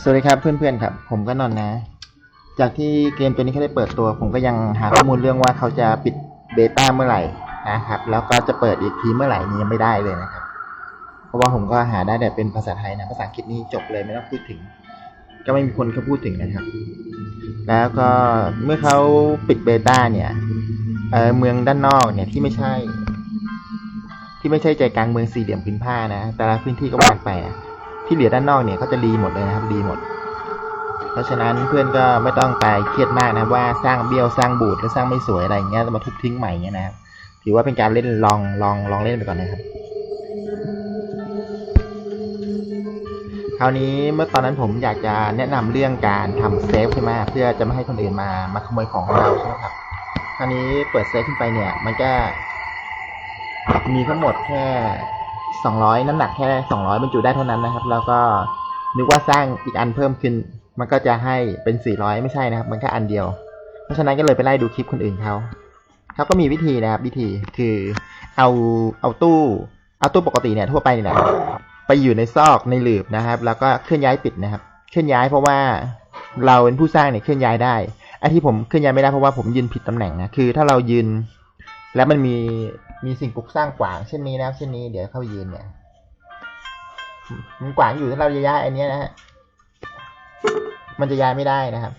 สวัสดีครับเพื่อนๆครับ ผมก็นอนนะ จากที่เกมตัวนี้เขาได้เปิดตัว ผมก็ยังหาข้อมูลเรื่องว่าเขาจะปิดเบต้าเมื่อไหร่นะครับ แล้วก็จะเปิดอีกทีเมื่อไหร่นี้ยังไม่ได้เลยนะครับ เพราะว่าผมก็หาได้แต่เป็นภาษาไทยนะ ภาษาอังกฤษนี่จบเลยไม่ต้องพูดถึง ก็ไม่มีคนเขาพูดถึงนะครับ แล้วก็เมื่อเขาปิดเบต้าเนี่ยเออเมืองด้านนอกเนี่ยที่ไม่ใช่ ที่ไม่ใช่ใจกลางเมืองสี่เหลี่ยมพื้นผ้านะ แต่ละพื้นที่ก็ว่ากันไปนะ ที่เหลือด้านนอกเนี่ยเขาจะรีหมดเลยนะครับรีหมด เพราะฉะนั้นเพื่อนก็ไม่ต้องไปเครียดมากนะว่าสร้างเบี้ยวสร้างบูดหรือสร้างไม่สวยอะไรเงี้ยจะมาทุบทิ้งใหม่เงี้ยนะครับถือว่าเป็นการเล่นลองลองลองเล่นไปก่อนนะครับ คราวนี้เมื่อตอนนั้นผมอยากจะแนะนำเรื่องการทำเซฟใช่ไหมเพื่อจะไม่ให้คนอื่นมามาขโมยของของเราใช่ไหมครับคราวนี้เปิดเซฟขึ้นไปเนี่ย มันก็มีทั้งหมดแค่ สองร้อยน้ำหนักแค่สองร้อยบรรจุได้เท่านั้นนะครับ แล้วก็นึกว่าสร้างอีกอันเพิ่มขึ้น มันก็จะให้เป็นสี่ร้อยไม่ใช่นะครับ มันแค่อันเดียว เพราะฉะนั้นก็เลยไปไล่ดูคลิปคนอื่นเขาเขาก็มีวิธีนะครับ วิธีคือเอาเอาตู้เอาตู้ปกติเนี่ยทั่วไปนี่แหละไปอยู่ในซอกในหลืบนะครับ แล้วก็เคลื่อนย้ายปิดนะครับ เคลื่อนย้ายเพราะว่าเราเป็นผู้สร้างเนี่ยเคลื่อนย้ายได้ไอ้ที่ผมเคลื่อนย้ายไม่ได้เพราะว่าผมยืนผิดตำแหน่งนะคือถ้าเรายืนแล้วมันมี มีสิ่งปลูกสร้างขวางเช่นนี้นะครับเช่นนี้เดี๋ยวเข้ายืนเนี่ยมันขวางอยู่ถ้าเราจะย้ายอันนี้นะฮะมันจะย้ายไม่ได้นะครับ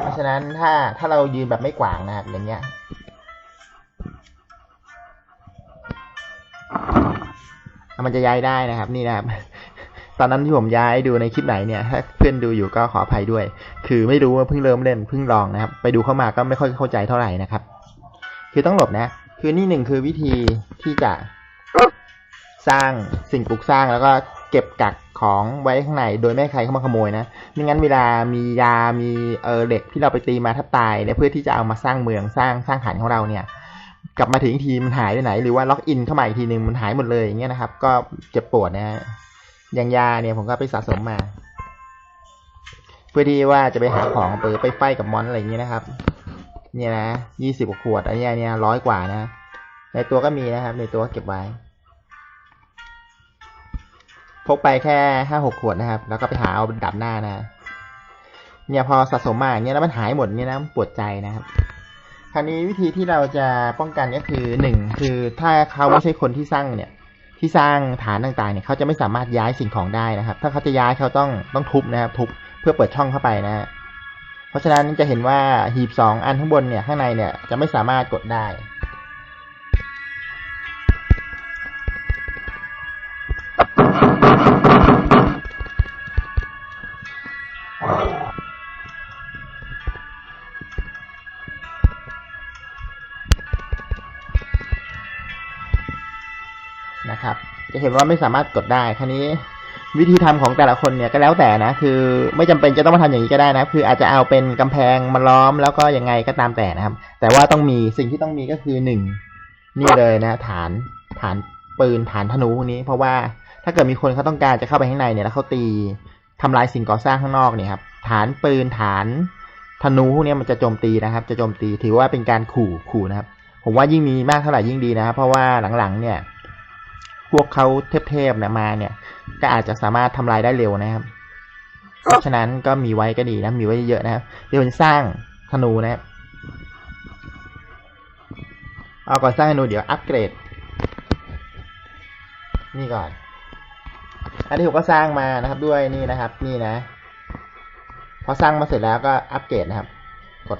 เพราะฉะนั้นถ้าถ้าเรายืนแบบไม่ขวางนะครับอย่างเงี้ยมันจะย้ายได้นะครับ นี่นะครับ ตอนนั้นที่ผมย้ายดูในคลิปไหนเนี่ย ถ้าเพื่อนดูอยู่ก็ขออภัยด้วย คือไม่รู้ว่าเพิ่งเริ่มเล่นเพิ่งลองนะครับ ไปดูเข้ามาก็ไม่ค่อยเข้าใจเท่าไหร่นะครับ คือต้องหลบนะ คือนี่หนึ่งคือวิธีที่จะสร้างสิ่งปลูกสร้างแล้วก็เก็บกักของไว้ข้างในโดยไม่ให้ใครเข้ามาขโมยนะไม่งั้นเวลามียา มีเออเหล็กที่เราไปตีมาทับตายเนี่ยเพื่อที่จะเอามาสร้างเมืองสร้างสร้างฐานของเราเนี่ย กลับมาถึงทีมันหายไปไหน หรือว่าล็อกอินเข้ามาอีกทีหนึ่งมันหายหมดเลยอย่างเงี้ยนะครับ ก็เจ็บปวดนะฮะอย่างยาเนี่ยผมก็ไปสะสมมา เพื่อที่ว่าจะไปหาของไปไปไฟกับมอนอะไรอย่างเงี้ยนะครับ เนี่ยนะยี่สิบกว่าขวด อันนี้เนี่ยร้อยกว่านะ ในตัวก็มีนะครับ ในตัวก็เก็บไว้ พกไปแค่ห้าหกขวดนะครับ แล้วก็ไปหาเอาดับหน้านะ เนี่ยพอสะสมมาเงี้ยแล้วมันหายหมดเนี่ยนะปวดใจนะครับคราวนี้วิธีที่เราจะป้องกันก็คือหนึ่งคือถ้าเขาไม่ใช่คนที่สร้างเนี่ย ที่สร้างฐานต่างๆเนี่ยเขาจะไม่สามารถย้ายสิ่งของได้นะครับ ถ้าเขาจะย้ายเขาต้องต้องทุบนะครับ ทุบเพื่อเปิดช่องเข้าไปนะฮะ ราะฉะนั้นจะเห็นว่าหีบสองอันข้างบนเนี่ยข้างในเนี่ยจะไม่สามารถกดได้ นะครับ จะเห็นว่าไม่สามารถกดได้คราวนี้ วิธีทำของแต่ละคนเนี่ยก็แล้วแต่นะ คือไม่จำเป็นจะต้องมาทำอย่างนี้ก็ได้นะ คืออาจจะเอาเป็นกำแพงมาล้อมแล้วก็ยังไงก็ตามแต่นะครับ แต่ว่าต้องมีสิ่งที่ต้องมีก็คือหนึ่งนี่เลยนะ ฐานฐานปืนฐานธนูพวกนี้ เพราะว่าถ้าเกิดมีคนเขาต้องการจะเข้าไปข้างในเนี่ยแล้วเขาตีทำลายสิ่งก่อสร้างข้างนอกเนี่ยครับฐานปืนฐานธนูพวกนี้มันจะโจมตีนะครับ จะโจมตีถือว่าเป็นการขู่ขู่นะครับ ผมว่ายิ่งมีมากเท่าไหร่ยิ่งดีนะครับ เพราะว่าหลังๆเนี่ย พวกเขาเทพๆเนี่ยมาเนี่ย ก็อาจจะสามารถทำลายได้เร็วนะครับ เพราะฉะนั้นก็มีไว้ก็ดีนะ มีไว้เยอะนะครับ เดี๋ยวสร้างธนูนะครับเอาก่อนสร้างธนูเดี๋ยวอัปเกรด นี่ก่อน อันนี้ผมก็สร้างมานะครับด้วยนี่นะครับ นี่นะ พอสร้างมาเสร็จแล้วก็อัปเกรดนะครับ กด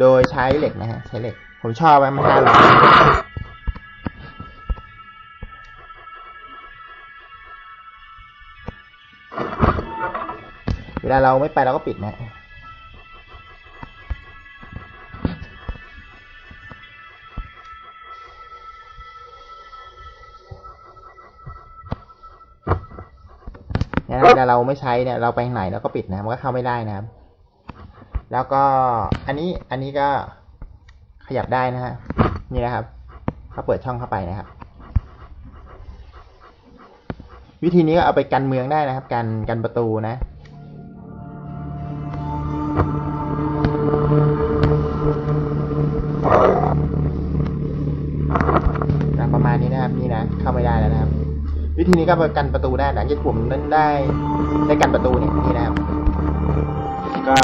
โดยใช้เหล็กนะฮะใช้เหล็ก ผมชอบไว้มันห้าร้อย เวลาเราไม่ไปเราก็ปิดนะเนี่ยนะเวลาเราไม่ใช้เนี่ยเราไปไหนเราก็ปิดนะมันก็เข้าไม่ได้นะครับ แล้วก็อันนี้อันนี้ก็ขยับได้นะฮะนี่นะครับถ้าเปิดช่องเข้าไปนะครับ วิธีนี้ก็เอาไปกันเมืองได้นะครับ กันกันประตูนะ ประมาณนี้นะครับนี่นะเข้าไม่ได้แล้วนะครับ วิธีนี้ก็ไปกันประตูได้หลังจากผมนั้นได้ได้กันประตูเนี่ยนี่นะครับ ก็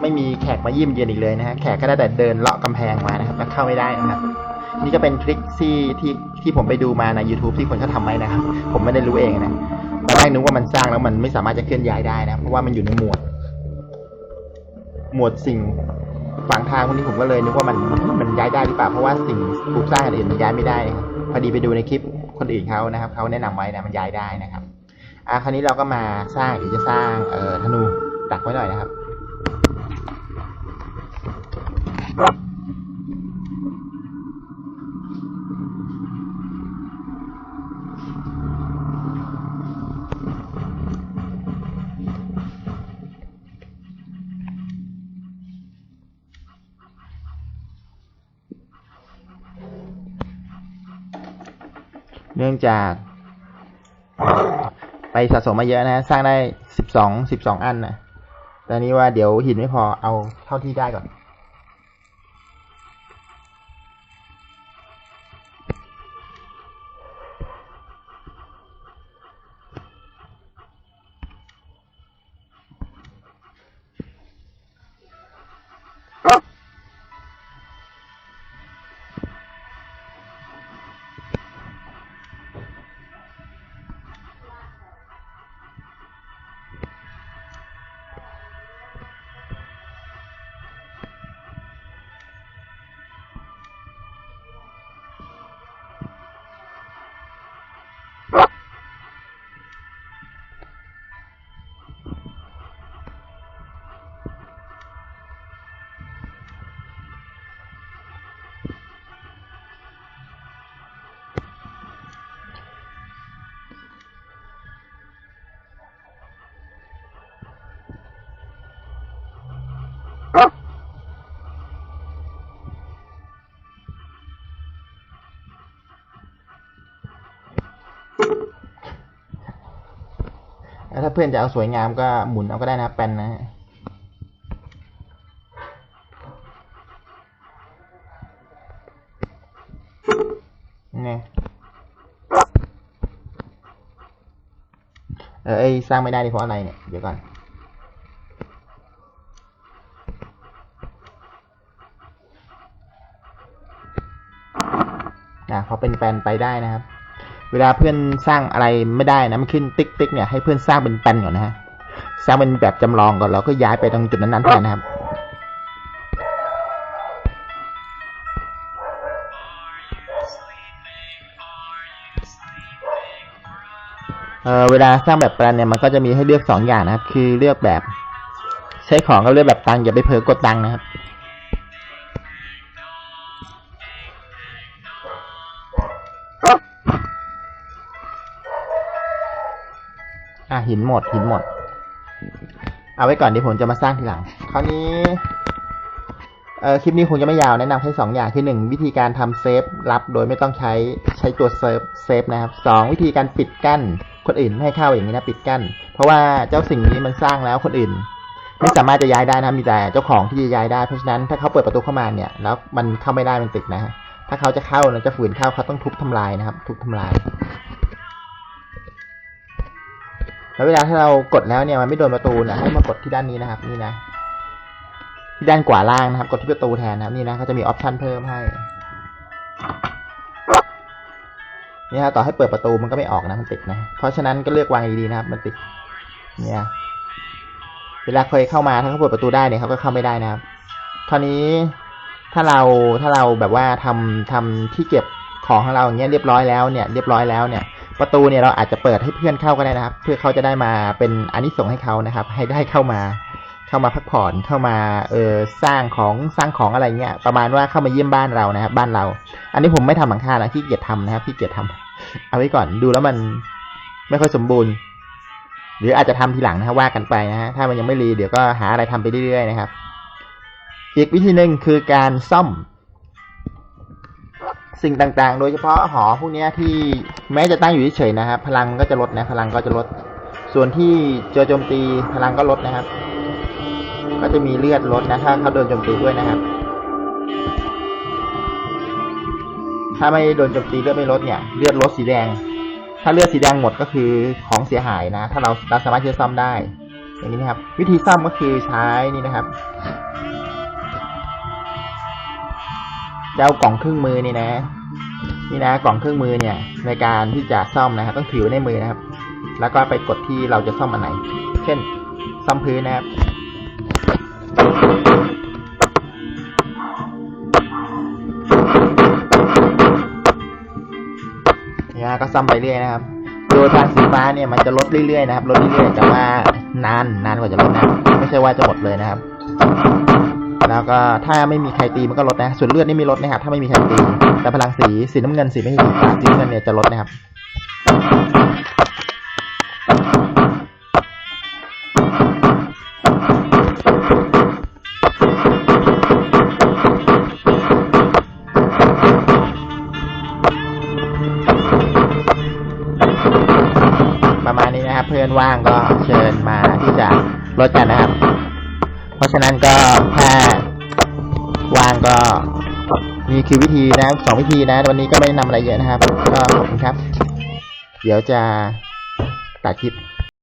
ไม่มีแขกมาเยี่ยมเยียนอีกเลยนะฮะแขกก็ได้แต่เดินเลาะกำแพงมานะครับแล้วเข้าไม่ได้นะครับ นี่ก็เป็นทริคที่ที่ที่ผมไปดูมาใน YouTube ที่คนเขาทำไว้นะครับ ผมไม่ได้รู้เองนะตอนแรกนึกว่ามันสร้างแล้วมันไม่สามารถจะเคลื่อนย้ายได้นะ เพราะว่ามันอยู่ในหมวด หมวดสิ่งฝังทางพวกนี้ผมก็เลยนึกว่ามันมันย้ายได้หรือเปล่า เพราะว่าสิ่งปลูกสร้างอื่นมันย้ายไม่ได้นะครับพอดีไปดูในคลิปคนอื่นเขานะครับเขาแนะนำไว้นะมันย้ายได้นะครับอะคราวนี้เราก็มาสร้างเดี๋ยวจะสร้างเอ่อธนูดักไว้หน่อยนะครับ นื่องจาก ไปสะสมมาเยอะนะ สร้างได้สิบสองสิบสองอันนะแต่นี้ว่าเดี๋ยวหินไม่พอเอาเท่าที่ได้ก่อน เพื่อนจะเอาสวยงามก็หมุนเอาก็ได้นะแปนนะฮะไงเออไอยสร้างไม่ได้นี่เพราะอะไรเนี่ย เดี๋ยวก่อนนะพอเป็นแปนไปได้นะครับ เวลาเพื่อนสร้างอะไรไม่ได้นะมันขึ้นติ๊กติ๊กเนี่ยให้เพื่อนสร้างเป็นแปนก่อนนะฮะสร้างเป็นแบบจำลองก่อนแล้วก็ย้ายไปตรงจุดนั้นๆแทนนะครับเออเวลาสร้างแบบแปลนเนี่ยมันก็จะมีให้เลือกสองอย่างนะครับ คือเลือกแบบ ใช้ของก็เลือกแบบตังอย่าไปเผลอกดตังนะครับ อะหินหมดหินหมด เอาไว้ก่อนเดี๋ยวผมจะมาสร้างทีหลัง คราวนี้เอ่อคลิปนี้คงจะไม่ยาวแนะนำแค่สองอย่างคือหนึ่งวิธีการทำเซฟรับโดยไม่ต้องใช้ใช้ตัวเซฟเซฟนะครับสองวิธีการปิดกั้นคนอื่นไม่ให้เข้าอย่างนี้นะปิดกั้น เพราะว่าเจ้าสิ่งนี้มันสร้างแล้วคนอื่น ไม่สามารถจะย้ายได้นะมีแต่เจ้าของที่จะย้ายได้เพราะฉะนั้นถ้าเขาเปิดประตูเข้ามาเนี่ย แล้วมันเข้าไม่ได้มันติดนะถ้าเขาจะเข้านะจะฝืนเข้าเขาต้องทุบทำลายนะครับ ทุบทำลาย แล้วเวลาถ้าเรากดแล้วเนี่ยมันไม่โดนประตูนะให้มากดที่ด้านนี้นะครับ นี่นะที่ด้านขวาล่างนะครับ กดที่ประตูแทนนะครับ นี่นะเขาจะมีออปชันเพิ่มให้นี่ฮะต่อให้เปิดประตูมันก็ไม่ออกนะมันติดนะ เพราะฉะนั้นก็เลือกวางดีๆนะครับ มันติด เนี่ย เวลาเคยเข้ามาถ้าเขาเปิดประตูได้เนี่ยเขาก็เข้าไม่ได้นะครับคราวนี้ถ้าเราถ้าเราแบบว่าทำทำที่เก็บของของเราอย่างเงี้ยเรียบร้อยแล้วเนี่ย เรียบร้อยแล้วเนี่ย ประตูเนี่ยเราอาจจะเปิดให้เพื่อนเข้าก็ได้นะครับ เพื่อเขาจะได้มาเป็นอานิสงส์ให้เขานะครับ ให้ได้เข้ามา เข้ามาพักผ่อนเข้ามาเออสร้างของสร้างของอะไรเงี้ยประมาณว่าเข้ามาเยี่ยมบ้านเรานะครับ บ้านเรา อันนี้ผมไม่ทำหลังคานะขี้เกียจทำนะครับขี้เกียจทำเอาไว้ก่อนดูแล้วมันไม่ค่อยสมบูรณ์ หรืออาจจะทำทีหลังนะฮะว่ากันไปนะฮะถ้ามันยังไม่รีเดี๋ยวก็หาอะไรทำไปเรื่อยๆนะครับ อีกวิธีหนึ่งคือการซ่อม สิ่งต่างๆ โดยเฉพาะหอพวกนี้ที่แม้จะตั้งอยู่เฉยๆนะครับ พลังก็จะลดนะ พลังก็จะลด ส่วนที่เจอโจมตีพลังก็ลดนะครับ ก็จะมีเลือดลดนะถ้าเขาโดนโจมตีด้วยนะครับ ถ้าไม่โดนโจมตีเลือดไม่ลดเนี่ย เลือดลดสีแดง ถ้าเลือดสีแดงหมดก็คือของเสียหายนะ ถ้าเราเราสามารถที่จะซ่อมได้อย่างนี้นะครับ วิธีซ่อมก็คือใช้นี่นะครับ จะเอากล่องเครื่องมือนี่นะ นี่นะกล่องเครื่องมือเนี่ย ในการที่จะซ่อมนะครับต้องถือไว้ในมือนะครับ แล้วก็ไปกดที่เราจะซ่อมอันไหน เช่น ซ่อมพื้นนะครับนี่ก็ซ่อมไปเรื่อยนะครับ โดยทางสีฟ้าเนี่ยมันจะลดเรื่อยๆนะครับลดเรื่อยๆแต่ว่านานนานกว่าจะลดนะไม่ใช่ว่าจะหมดเลยนะครับ แล้วก็ถ้าไม่มีใครตีมันก็ลดนะ ส่วนเลือดนี่ม่ลดนะครับถ้าไม่มีใครตี แต่พลังสีสีน้ำเงินสีไม่สีฟ้าสีน้ำเงินเนี่ยจะลดนะครับประมาณนี้นะครับ เพื่อนว่างก็เชิญมาที่จะลดกันนะครับะฉะนั้นก็ถ้าวางก็นี่คือวิธีนะสองวิธีนะ วันนี้ก็ไม่ได้นำอะไรเยอะนะครับ ก็ขอบคุณครับ เดี๋ยวจะตัดคลิป